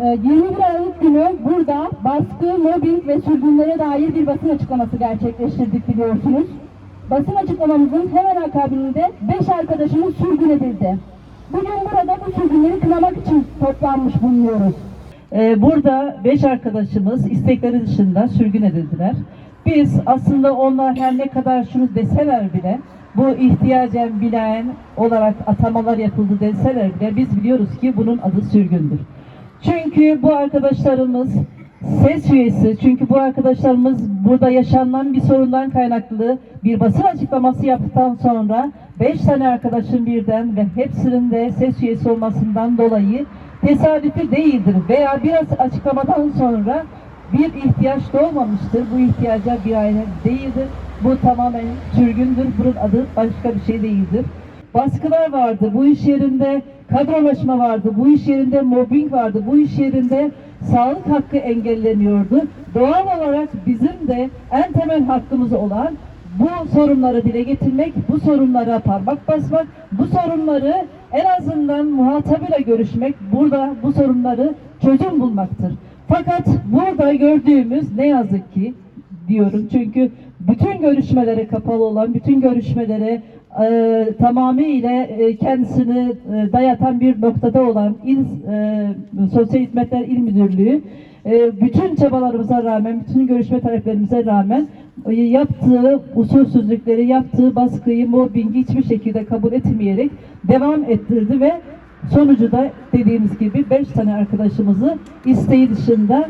Ee, 21 Aralık günü burada baskı, mobbing ve sürgünlere dair bir basın açıklaması gerçekleştirdik biliyorsunuz. Basın açıklamamızın hemen akabinde 5 arkadaşımız sürgün edildi. Bugün burada bu sürgünleri kınamak için toplanmış bulunuyoruz. Ee, Burada beş arkadaşımız istekleri dışında sürgün edildiler. Biz aslında onlar her ne kadar şunu deseler bile bu ihtiyacen bilen olarak atamalar yapıldı deseler bile biz biliyoruz ki bunun adı sürgündür. Çünkü bu arkadaşlarımız ses üyesi çünkü bu arkadaşlarımız burada yaşanan bir sorundan kaynaklı bir basın açıklaması yaptıktan sonra 5 tane arkadaşın birden ve hepsinin de ses üyesi olmasından dolayı tesadüfi değildir veya biraz açıklamadan sonra bir ihtiyaç doğmamıştır. Bu ihtiyaca bir aile değildir. Bu tamamen sürgündür. Bunun adı başka bir şey değildir. Baskılar vardı. Bu iş yerinde kadrolaşma vardı. Bu iş yerinde mobbing vardı. Bu iş yerinde sağlık hakkı engelleniyordu. Doğal olarak bizim de en temel hakkımız olan bu sorunları dile getirmek, bu sorunlara parmak basmak, bu sorunları en azından muhatabıyla görüşmek, burada bu sorunları çözüm bulmaktır. Fakat burada gördüğümüz ne yazık ki diyorum çünkü bütün görüşmelere kapalı olan, bütün görüşmelere e, tamamıyla e, kendisini e, dayatan bir noktada olan İl e, Sosyal Hizmetler İl Müdürlüğü e, bütün çabalarımıza rağmen, bütün görüşme taleplerimize rağmen e, yaptığı usulsüzlükleri, yaptığı baskıyı, mobbingi hiçbir şekilde kabul etmeyerek devam ettirdi ve sonucu da dediğimiz gibi 5 tane arkadaşımızı isteği dışında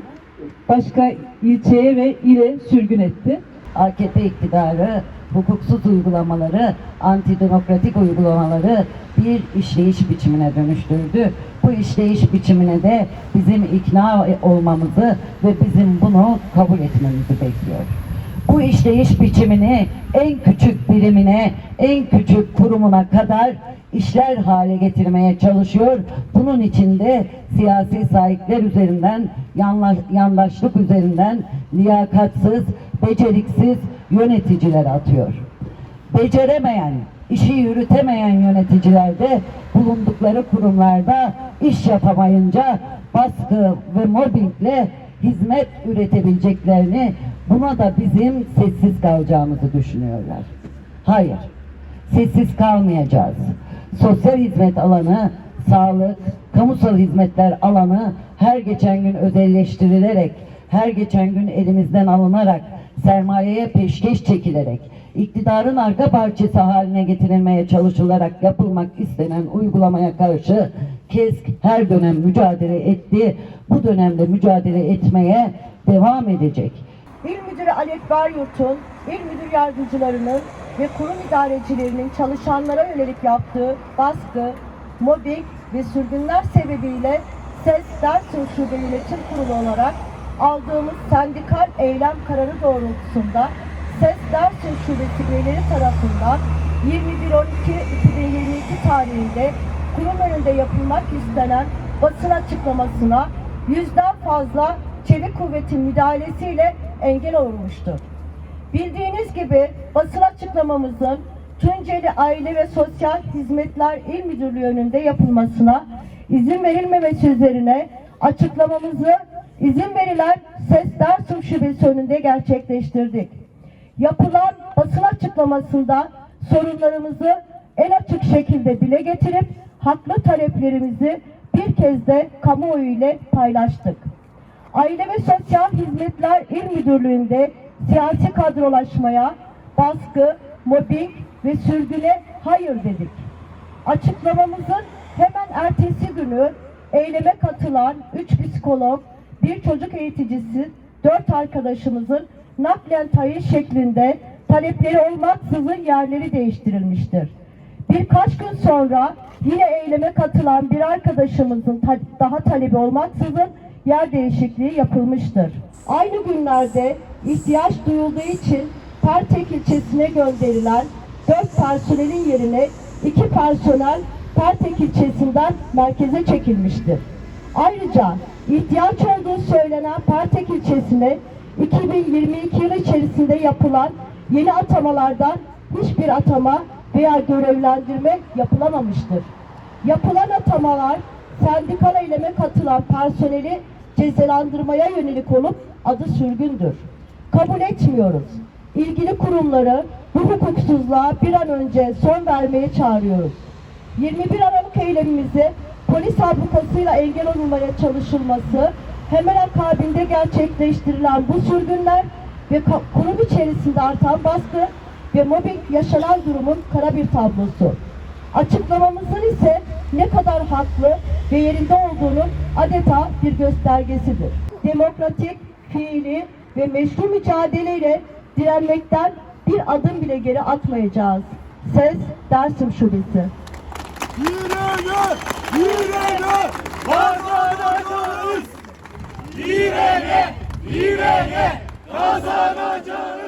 başka ilçeye ve ile sürgün etti. AKP iktidarı hukuksuz uygulamaları, antidemokratik uygulamaları bir işleyiş biçimine dönüştürdü. Bu işleyiş biçimine de bizim ikna olmamızı ve bizim bunu kabul etmemizi bekliyor. Bu işleyiş biçimini en küçük birimine, en küçük kurumuna kadar işler hale getirmeye çalışıyor. Bunun için de siyasi sahipler üzerinden, yandaşlık üzerinden liyakatsız, beceriksiz yöneticiler atıyor. Beceremeyen, işi yürütemeyen yöneticiler de bulundukları kurumlarda iş yapamayınca baskı ve mobbingle hizmet üretebileceklerini buna da bizim sessiz kalacağımızı düşünüyorlar. Hayır, sessiz kalmayacağız. Sosyal hizmet alanı, sağlık, kamusal hizmetler alanı her geçen gün özelleştirilerek, her geçen gün elimizden alınarak, sermayeye peşkeş çekilerek, iktidarın arka parçası haline getirilmeye çalışılarak yapılmak istenen uygulamaya karşı KESK her dönem mücadele etti. Bu dönemde mücadele etmeye devam edecek. İl Müdürü Ali Ekber Yurt'un, il müdür yardımcılarının ve kurum idarecilerinin çalışanlara yönelik yaptığı baskı, mobbing ve sürgünler sebebiyle SES Dersim Şube Yönetim Kurulu olarak aldığımız sendikal eylem kararı doğrultusunda SES Dersim Şubesi üyeleri tarafından 21.12.2022 tarihinde kurum önünde yapılmak istenen basın açıklamasına yüzden fazla çevik kuvvetin müdahalesiyle engel olmuştur. Bildiğiniz gibi basın açıklamamızın Tunceli Aile ve Sosyal Hizmetler İl Müdürlüğü önünde yapılmasına izin verilmemesi üzerine açıklamamızı izin verilen Ses Dersim Şubesi önünde gerçekleştirdik. Yapılan basın açıklamasında sorunlarımızı en açık şekilde dile getirip haklı taleplerimizi bir kez de kamuoyu ile paylaştık. Aile ve Sosyal Hizmetler İl Müdürlüğü'nde siyasi kadrolaşmaya, baskı, mobbing ve sürgüne hayır dedik. Açıklamamızın hemen ertesi günü eyleme katılan 3 psikolog, bir çocuk eğiticisi, 4 arkadaşımızın naklen tayin şeklinde talepleri olmaksızın yerleri değiştirilmiştir. Birkaç gün sonra yine eyleme katılan bir arkadaşımızın ta- daha talebi olmaksızın yer değişikliği yapılmıştır. Aynı günlerde ihtiyaç duyulduğu için Pertek ilçesine gönderilen 4 personelin yerine 2 personel Pertek ilçesinden merkeze çekilmiştir. Ayrıca ihtiyaç olduğu söylenen Pertek ilçesine 2022 yılı içerisinde yapılan yeni atamalardan hiçbir atama veya görevlendirme yapılamamıştır. Yapılan atamalar sendikal eyleme katılan personeli cezalandırmaya yönelik olup adı sürgündür. Kabul etmiyoruz. İlgili kurumları bu hukuksuzluğa bir an önce son vermeye çağırıyoruz. 21 Aralık eylemimizi polis ablukasıyla engel olunmaya çalışılması, hemen akabinde gerçekleştirilen bu sürgünler ve kurum içerisinde artan baskı ve mobbing yaşanan durumun kara bir tablosu. Açıklamamızın ise ne kadar haklı ve yerinde olduğunun adeta bir göstergesidir. Demokratik, fiili ve meşru mücadeleyle direnmekten bir adım bile geri atmayacağız. Ses Dersim Şubesi. Direne, direne, kazanacağız. Direne, direne, kazanacağız.